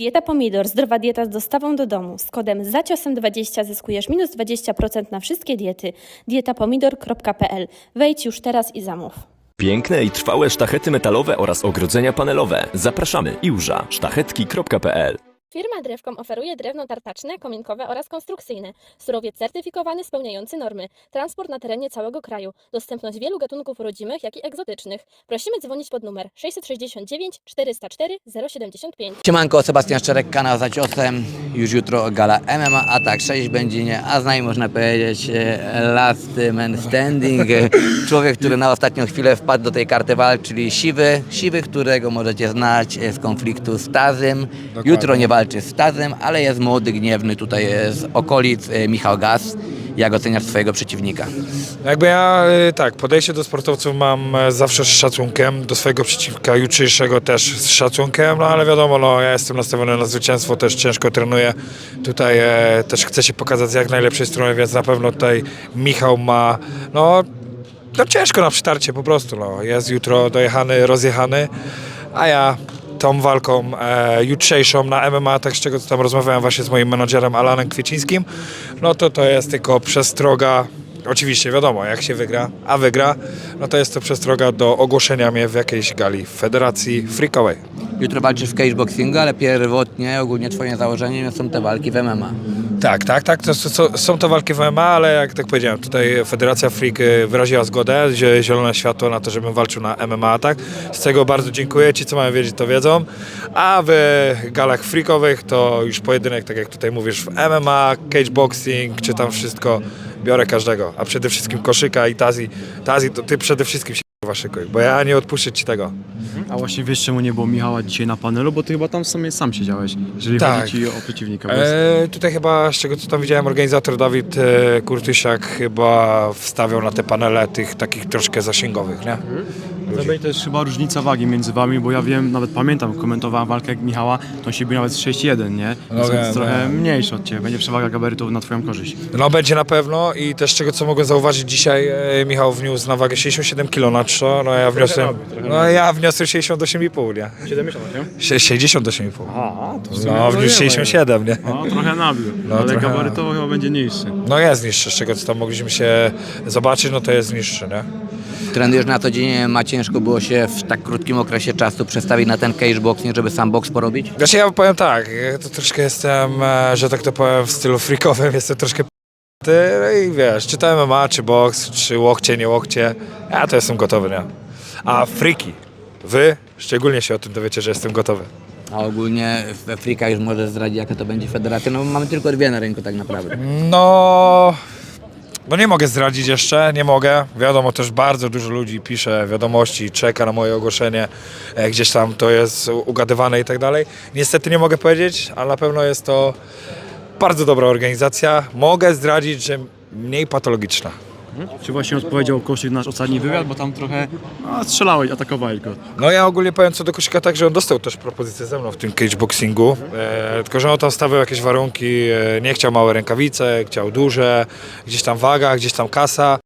Dieta Pomidor, zdrowa dieta z dostawą do domu. Z kodem zaciosem20 zyskujesz minus 20% na wszystkie diety. dietapomidor.pl. Wejdź już teraz i zamów. Piękne i trwałe sztachety metalowe oraz ogrodzenia panelowe. Zapraszamy iłża sztachetki.pl Firma Drewkom oferuje drewno tartaczne, kominkowe oraz konstrukcyjne. Surowiec certyfikowany spełniający normy. Transport na terenie całego kraju. Dostępność wielu gatunków rodzimych, jak i egzotycznych. Prosimy dzwonić pod numer 669 404 075. Siemanko, Sebastian Szczerek, kanał za ciosem. Już jutro gala MMA, a tak 6 w Będzinie, a z nami można powiedzieć e, last man standing. E, Człowiek, który na ostatnią chwilę wpadł do tej karty walk, czyli Siwy. Siwy, którego możecie znać e, z konfliktu z Tazem. Jutro nie walczy z Tazem, ale jest młody, gniewny tutaj e, z okolic e, Michał Gaz. Jak oceniasz swojego przeciwnika? Jakby ja y, tak, podejście do sportowców mam e, zawsze z szacunkiem, do swojego przeciwnika jutrzejszego też z szacunkiem, no ale wiadomo, no, ja jestem nastawiony na zwycięstwo, też ciężko trenuję. Tutaj e, też chcę się pokazać z jak najlepszej strony, więc na pewno tutaj Michał ma, no, no ciężko na przytarcie po prostu, no. Jest jutro dojechany, rozjechany, a ja tą walką e, jutrzejszą na MMA, tak z czego tam rozmawiałem właśnie z moim menadżerem Alanem Kwiecińskim, no to to jest tylko przestroga, oczywiście wiadomo, jak się wygra, a wygra, no to jest to przestroga do ogłoszenia mnie w jakiejś gali w Federacji Freakowej. Jutro walczysz w cageboxingu, ale pierwotnie ogólnie twoim założeniem są te walki w MMA. Tak, tak, tak, to, to, są to walki w MMA, ale jak tak powiedziałem, tutaj Federacja Freak y, wyraziła zgodę, zie- zielone światło na to, żebym walczył na MMA, tak? Z czego bardzo dziękuję, ci co mają wiedzieć to wiedzą, a w galach freakowych to już pojedynek, tak jak tutaj mówisz, w MMA, cageboxing, czy tam wszystko, biorę każdego, a przede wszystkim koszyka i Tazi, Tazi to ty przede wszystkim się kurwa szykuj, bo ja nie odpuszczę ci tego. A właśnie wiesz czemu nie było Michała dzisiaj na panelu, bo ty chyba tam w sumie sam siedziałeś, jeżeli Tak. chodzi ci o przeciwnika. Bo E, tutaj chyba, z czego co tam widziałem, organizator Dawid e, Kurtysiak chyba wstawiał na te panele tych takich troszkę zasięgowych, nie? To będzie też chyba różnica wagi między wami, bo ja wiem, nawet pamiętam, komentowałem walkę Michała, to on się bił nawet z 6-1, nie? No Więc wiem, jest trochę wiem. mniejszy od ciebie, będzie przewaga gabarytów na twoją korzyść. No będzie na pewno i też z czego co mogłem zauważyć dzisiaj, e, Michał wniósł na wagę 67 kg na trzo, no ja wniosłem, no ja wniosłem 68,5, nie? 78? Sie- 68,5. A, to w sumie No wniósł 67, nie? No, trochę nabił, No, ale trochę. gabarytowo chyba będzie niższy. No jest niższy, z czego co tam mogliśmy się zobaczyć, no to jest niższy, nie? Trenujesz na co dzień, ma ciężko było się w tak krótkim okresie czasu przestawić na ten cageboxing, żeby sam boks porobić? Znaczy ja powiem tak, ja to troszkę jestem, e, że tak to powiem w stylu freakowym, jestem troszkę p***ty no i wiesz, czy to MMA, czy boks, czy łokcie, nie łokcie, ja to jestem gotowy, nie? A freaki, wy szczególnie się o tym dowiecie, że jestem gotowy. A ogólnie we Frika już możesz zdradzić, jaka to będzie federacja. No mamy tylko dwie na rynku tak naprawdę. No, no nie mogę zdradzić jeszcze, nie mogę. Wiadomo, też bardzo dużo ludzi pisze wiadomości, czeka na moje ogłoszenie, e, gdzieś tam to jest ugadywane i tak dalej. Niestety nie mogę powiedzieć, ale na pewno jest to bardzo dobra organizacja. Mogę zdradzić, że mniej patologiczna. Czy właśnie odpowiedział Koszyk na nasz ostatni wywiad, bo tam trochę no, strzelałeś, atakowałeś go. No ja ogólnie powiem co do Kosika tak, że on dostał też propozycję ze mną w tym cageboxingu, e, tylko że on tam stawiał jakieś warunki, e, nie chciał małe rękawice, chciał duże, gdzieś tam waga, gdzieś tam kasa.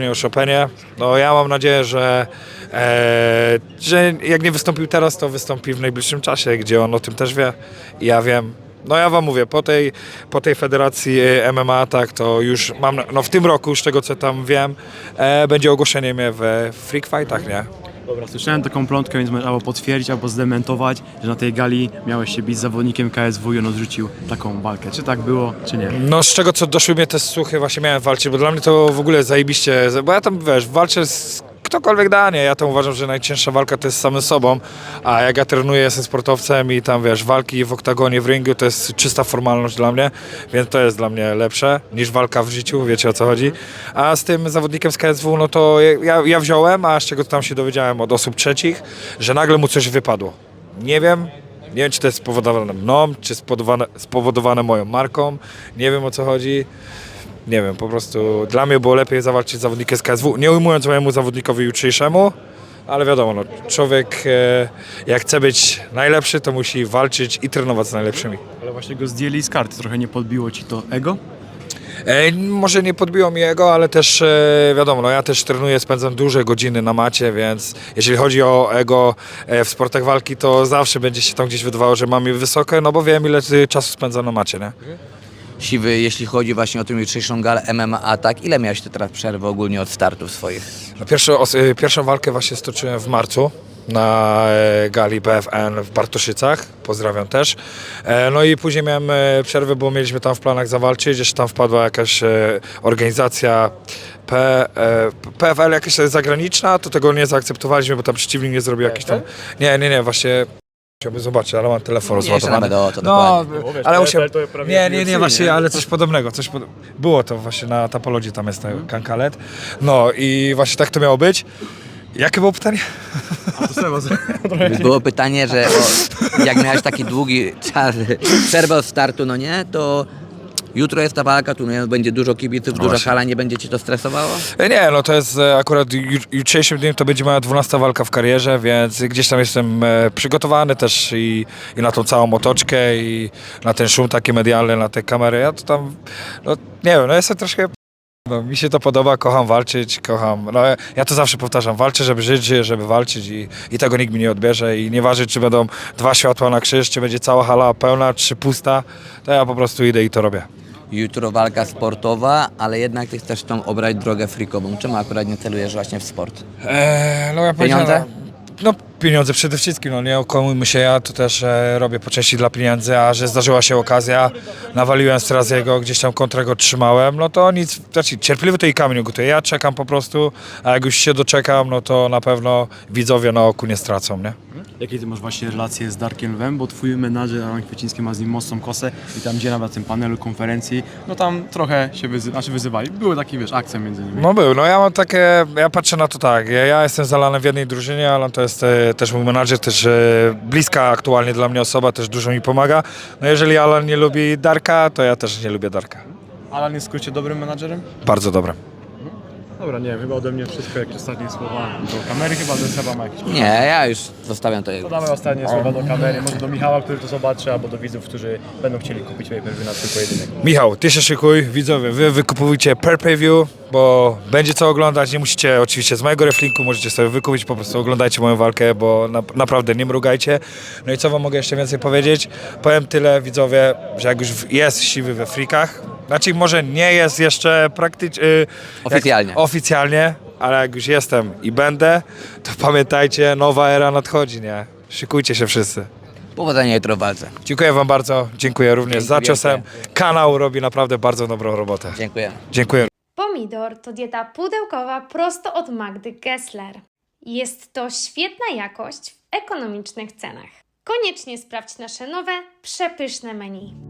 O Chopinie. No ja mam nadzieję, że, e, że jak nie wystąpił teraz, to wystąpi w najbliższym czasie, gdzie on o tym też wie i ja wiem. No ja wam mówię, po tej, po tej federacji e, MMA, tak, to już mam, no w tym roku, z tego co tam wiem, e, będzie ogłoszenie mnie w Freak Fightach, nie? Dobra, słyszałem taką plątkę, więc możesz albo potwierdzić, albo zdementować, że na tej gali miałeś się bić z zawodnikiem KSW i on odrzucił taką walkę. Czy tak było, czy nie? No z czego co doszły mnie te słuchy, właśnie miałem walczyć, bo dla mnie to w ogóle zajebiście, bo ja tam wiesz, walczę z ktokolwiek da, nie, ja tam uważam, że najcięższa walka to jest z samym sobą, a jak ja trenuję, jestem sportowcem i tam wiesz, walki w oktagonie, w ringu to jest czysta formalność dla mnie, więc to jest dla mnie lepsze niż walka w życiu, wiecie o co chodzi. A z tym zawodnikiem z KSW, no to ja, ja wziąłem, a z czego tam się dowiedziałem od osób trzecich, że nagle mu coś wypadło. Nie wiem, nie wiem, czy to jest spowodowane mną, czy spowodowane, spowodowane moją marką. Nie wiem o co chodzi. Nie wiem, po prostu dla mnie było lepiej zawalczyć z zawodnikiem z KSW, nie ujmując mojemu zawodnikowi jutrzejszemu, ale wiadomo, no, człowiek e, jak chce być najlepszy, to musi walczyć i trenować z najlepszymi. Ale właśnie go zdjęli z karty, trochę nie podbiło ci to ego? E, może nie podbiło mi jego, ale też e, wiadomo, no ja też trenuję, spędzam duże godziny na macie, więc jeżeli chodzi o ego e, w sportach walki, to zawsze będzie się tam gdzieś wydawało, że mam je wysokie, no bo wiem ile ty czasu spędzam na macie, nie? Siwy, jeśli chodzi właśnie o tę jutrzejszą galę MMA Atak, ile miałeś ty teraz przerwy ogólnie od startów swoich? No pierwszą, e, pierwszą walkę właśnie stoczyłem w marcu na e, gali BFN w Bartoszycach, pozdrawiam też. E, No i później miałem e, przerwę, bo mieliśmy tam w planach zawalczyć, jeszcze tam wpadła jakaś organizacja P, PFL jakaś zagraniczna, to tego nie zaakceptowaliśmy, bo tam przeciwnik nie zrobił jakiś tam... Nie, nie, nie, właśnie chciałbym zobaczyć, ale mam telefon rozładowany. nawet o to No, dokładnie. ale musiałem... PFL to prawie Nie, nie, nie, właśnie, nie? ale coś podobnego, coś pod... Było to właśnie na Tapologii, tam jest ten kankalet. No i właśnie tak to miało być. Jakie było pytanie? Było pytanie, że o, jak miałeś taki długi czas przerwę od startu, no nie, to jutro jest ta walka, tu nie, będzie dużo kibiców, duża właśnie. hala, nie będzie cię to stresowało? E, Nie, no to jest e, akurat ju- jutrzejszym dniem to będzie moja 12 walka w karierze, więc gdzieś tam jestem e, przygotowany też i, i na tą całą otoczkę i na ten szum taki medialny, na te kamery. Ja to tam, no nie wiem, no jestem troszkę no, mi się to podoba, kocham walczyć, kocham. No, ja to zawsze powtarzam, walczę, żeby żyć, żyję, żeby walczyć i, i tego nikt mi nie odbierze. I nieważne, czy będą dwa światła na krzyż, czy będzie cała hala pełna, czy pusta, to ja po prostu idę i to robię. Jutro walka sportowa, ale jednak ty chcesz tą obrać drogę frikową. Czemu akurat nie celujesz właśnie w sport? Eee, no ja Pieniądze? powiedziałem- No pieniądze przede wszystkim, no nie okłamujmy się, ja to też e, robię po części dla pieniędzy, a że zdarzyła się okazja, nawaliłem Straziego, gdzieś tam kontra go trzymałem, no to nic, znaczy cierpliwy to i kamień gotuje, ja czekam po prostu, a jak już się doczekam, no to na pewno widzowie na oku nie stracą, nie? Jakie ty masz właśnie relacje z Darkiem Lwem, bo twój menadżer Alan Kwieciński ma z nim mocną kosę i tam gdzie nawet na tym panelu konferencji, no tam trochę się wyzy- znaczy wyzywali. Były takie, wiesz, akcje między nimi. No był, no ja mam takie, ja patrzę na to tak, ja, ja jestem z Alanem w jednej drużynie, Alan to jest e, też mój menadżer, też e, bliska aktualnie dla mnie osoba, też dużo mi pomaga. No jeżeli Alan nie lubi Darka, to ja też nie lubię Darka. Alan jest w skrócie dobrym menadżerem? Bardzo dobre. Dobra, nie wiem, chyba ode mnie wszystko, jakieś ostatnie słowa do kamery, chyba że Seba ma jakieś... Nie, ja już zostawiam to jego. Podamy ostatnie słowa do kamery, może do Michała, który to zobaczy, albo do widzów, którzy będą chcieli kupić pay per na swój pojedynek. Michał, ty się szykuj, widzowie, wy wykupujcie per preview, bo będzie co oglądać, nie musicie oczywiście z mojego reflinku, możecie sobie wykupić, po prostu oglądajcie moją walkę, bo na, naprawdę nie mrugajcie. No i co wam mogę jeszcze więcej powiedzieć? Powiem tyle, widzowie, że jak już w- jest siwy we frikach, znaczy może nie jest jeszcze praktycznie... Oficjalnie. oficjalnie, ale jak już jestem i będę, to pamiętajcie, nowa era nadchodzi, nie? Szykujcie się wszyscy. Powodzenia jutro w walce. Dziękuję Wam bardzo, dziękuję również za Dzięki ciosem. Kanał robi naprawdę bardzo dobrą robotę. Dziękuję. Dziękuję. Pomidor to dieta pudełkowa prosto od Magdy Gessler. Jest to świetna jakość w ekonomicznych cenach. Koniecznie sprawdź nasze nowe, przepyszne menu.